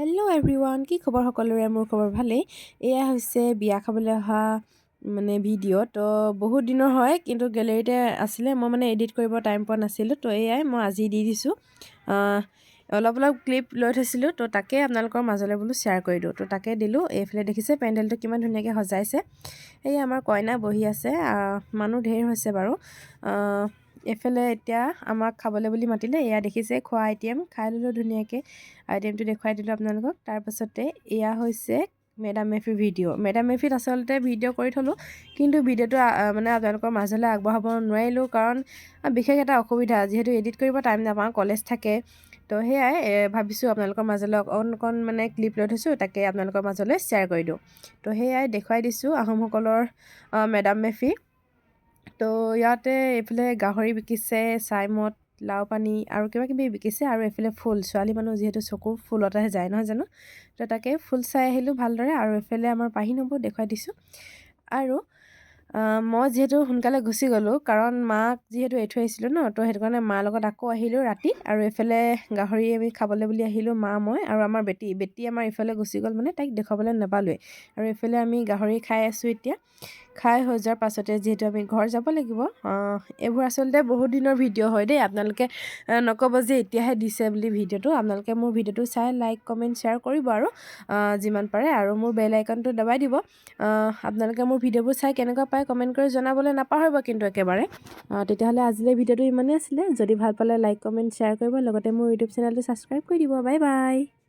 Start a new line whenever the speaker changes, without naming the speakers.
Hello everyone কি খবৰ সকলোৰে? মোৰ খবৰ ভালেই। এয়া হৈছে বিয়া খাবলৈ অহা মানে ভিডিঅ' তো বহুত দিনৰ হয় কিন্তু গেলেৰীতে আছিলে। মই মানে এডিট কৰিব টাইম পোৱা নাছিলোঁ তো এয়াই মই আজি দি দিছোঁ। অলপ অলপ ক্লিপ লৈ থৈছিলোঁ তো তাকে আপোনালোকৰ মাজলৈ বোলো শ্বেয়াৰ কৰি দিওঁ। তো তাকে দিলোঁ এইফালে দেখিছে পেণ্ডেলটো কিমান ধুনীয়াকৈ সজাইছে। এই আমাৰ কইনা বহি আছে মানুহ ঢেৰ হৈছে বাৰু। এইফালে এতিয়া আমাক খাবলৈ বুলি মাতিলে এয়া দেখিছে খোৱা আইটেম খাই ল'লোঁ ধুনীয়াকৈ। আইটেমটো দেখুৱাই দিলোঁ আপোনালোকক। তাৰপাছতে এয়া হৈছে মেডাম মেফিৰ ভিডিঅ' মেডাম মেফিত আচলতে ভিডিঅ' কৰি থ'লোঁ কিন্তু ভিডিঅ'টো মানে আপোনালোকৰ মাজলৈ আগবঢ়াব নোৱাৰিলোঁ কাৰণ বিশেষ এটা অসুবিধা যিহেতু এডিট কৰিব টাইম নাপাওঁ কলেজ থাকে। তো সেয়াই ভাবিছোঁ আপোনালোকৰ মাজলৈ অকণ অকণ মানে ক্লিপ লৈ থৈছোঁ তাকে আপোনালোকৰ মাজলৈ শ্বেয়াৰ কৰি দিওঁ। তো সেয়াই দেখুৱাই দিছোঁ আহোমসকলৰ মেডাম মেফি। তো ইয়াতে এইফালে গাহৰি বিকিছে চাইমদ লাও পানী আৰু কিবা কিবি বিকিছে আৰু এইফালে ফুল। ছোৱালী মানুহ যিহেতু চকুৰ ফুলতেহে যায় নহয় জানো? তো তাকে ফুল চাই আহিলোঁ ভালদৰে আৰু এইফালে আমাৰ পাহি নবৌ দেখুৱাই দিছোঁ। আৰু মই যিহেতু সোনকালে গুচি গ'লোঁ কাৰণ মাক যিহেতু এৰি থৈ আহিছিলোঁ ন তো সেইটো কাৰণে মাৰ লগত আকৌ আহিলোঁ ৰাতি। আৰু এইফালে গাহৰি আমি খাবলৈ বুলি আহিলোঁ মা মই আৰু আমাৰ বেটি। বেটি আমাৰ ইফালে গুচি গ'ল মানে তাইক দেখুৱাবলৈ নাপালোৱে আৰু এইফালে আমি গাহৰি খাই আছোঁ এতিয়া। খাই হৈ যোৱাৰ পাছতে যিহেতু আমি ঘৰ যাব লাগিব এইবোৰ আচলতে বহুত দিনৰ ভিডিঅ' হয় দেই। আপোনালোকে নক'ব যে এতিয়াহে দিছে বুলি ভিডিঅ'টো। আপোনালোকে মোৰ ভিডিঅ'টো চাই লাইক কমেণ্ট শ্বেয়াৰ কৰিব আৰু যিমান পাৰে আৰু মোৰ বেল আইকনটো দবাই দিব। আপোনালোকে মোৰ ভিডিঅ'বোৰ চাই কেনেকুৱা পায় কমেণ্ট কৰি জনাবলৈ নাপাহৰিব কিন্তু একেবাৰে। তেতিয়াহ'লে আজিলৈ ভিডিঅ'টো ইমানেই আছিলে। যদি ভাল পালে লাইক কমেণ্ট শ্বেয়াৰ কৰিব। লগতে মোৰ ইউটিউব চেনেলটো ছাবস্ক্ৰাইব কৰি দিব। Bye bye.